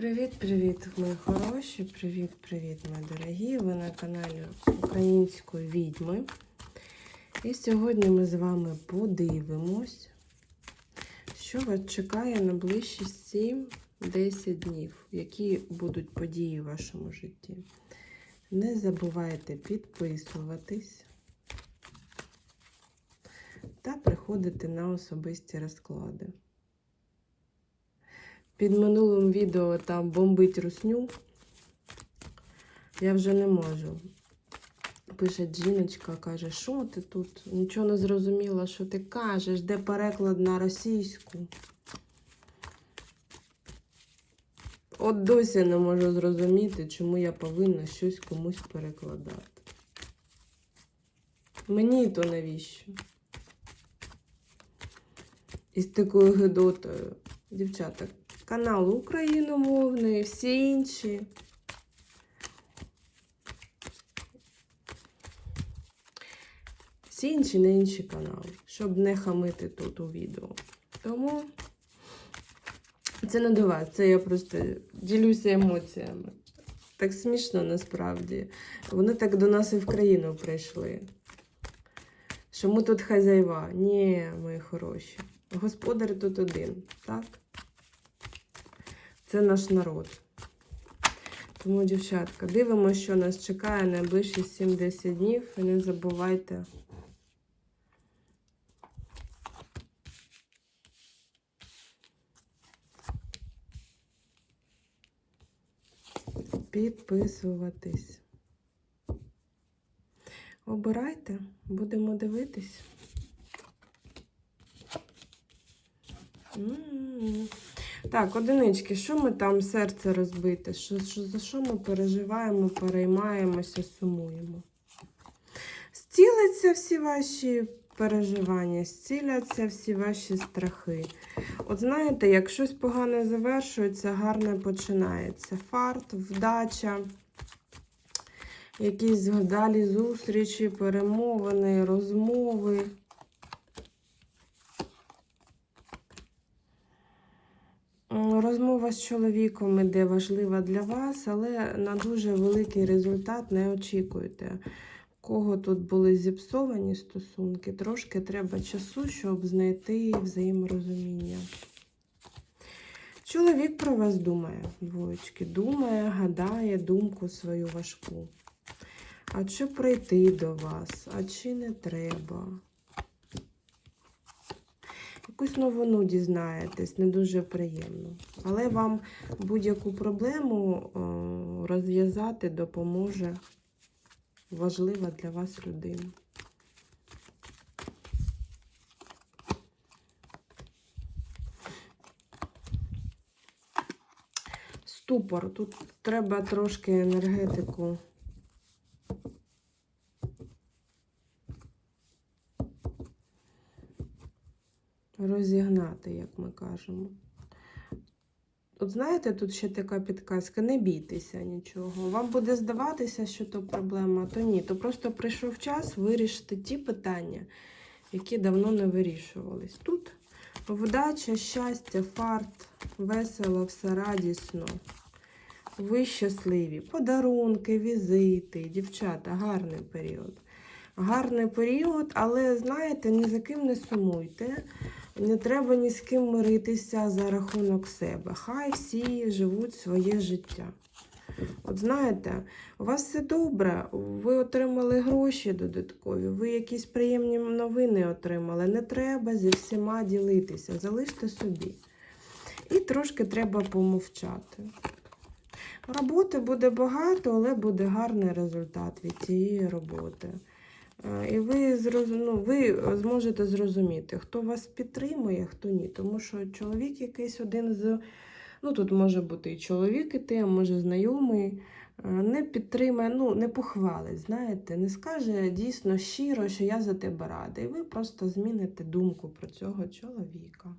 Привіт-привіт, мої хороші! Привіт-привіт, мої дорогі! Ви на каналі Української відьми. І сьогодні ми з вами подивимось, що вас чекає на ближчі 7-10 днів, які будуть події в вашому житті. Не забувайте підписуватись та приходити на особисті розклади. Під минулим відео там бомбить русню. Я вже не можу. Пише жіночка, каже, що ти тут? Нічого не зрозуміла, що ти кажеш, де переклад на російську. От досі не можу зрозуміти, чому я повинна щось комусь перекладати. Мені то навіщо? Із такою гидотою. Дівчата, канал україномовний, всі інші. Всі інші не інші канали, щоб не хамити тут у відео. Тому це не до вас, це я просто ділюся емоціями. Так смішно насправді. Вони так до нас і в країну прийшли. Що ми тут хазяйва. Ні, мої хороші. Господар тут один, так? Це наш народ. Тому, дівчатка, дивимося, що нас чекає найближчі 7-10 днів. І не забувайте. Підписуватись. Обирайте, будемо дивитись. М. Так, одинички, що ми там серце розбите? Що, що, за що ми переживаємо, переймаємося, сумуємо? Зціляться всі ваші переживання, зціляться всі ваші страхи. От знаєте, як щось погане завершується, гарне починається. Фарт, вдача, якісь далі зустрічі, перемовини, розмови. М, Розмова з чоловіком іде важлива для вас, але на дуже великий результат не очікуйте. Кого тут були зіпсовані стосунки, трошки треба часу, щоб знайти взаєморозуміння. Чоловік про вас думає, двоєчки, думає, гадає думку свою важку. А чи прийти до вас, а чи не треба? Якусь новину дізнаєтесь, не дуже приємно. Але вам будь-яку проблему розв'язати допоможе важлива для вас людина. Ступор. Тут треба трошки енергетику. Розігнати, як ми кажемо. От знаєте, тут ще така підказка: не бійтеся нічого. Вам буде здаватися, що то проблема, то ні. То просто прийшов час вирішити ті питання, які давно не вирішувались. Тут вдача, щастя, фарт, весело, все радісно. Ви щасливі, подарунки, візити, дівчата, гарний період. Гарний період, але знаєте, ні за ким не сумуйте. Не треба ні з ким миритися за рахунок себе. Хай всі живуть своє життя. От знаєте, у вас все добре, ви отримали гроші додаткові, ви якісь приємні новини отримали. Не треба зі всіма ділитися, залиште собі. І трошки треба помовчати. Роботи буде багато, але буде гарний результат від цієї роботи. Е, І ви, ну, ви зможете зрозуміти, хто вас підтримує, хто ні. Тому що чоловік якийсь один з. Ну, тут може бути і чоловік і а може знайомий, е, не підтримає, ну, не похвалить, знаєте, не скаже дійсно щиро, що я за тебе рада. І ви просто зміните думку про цього чоловіка.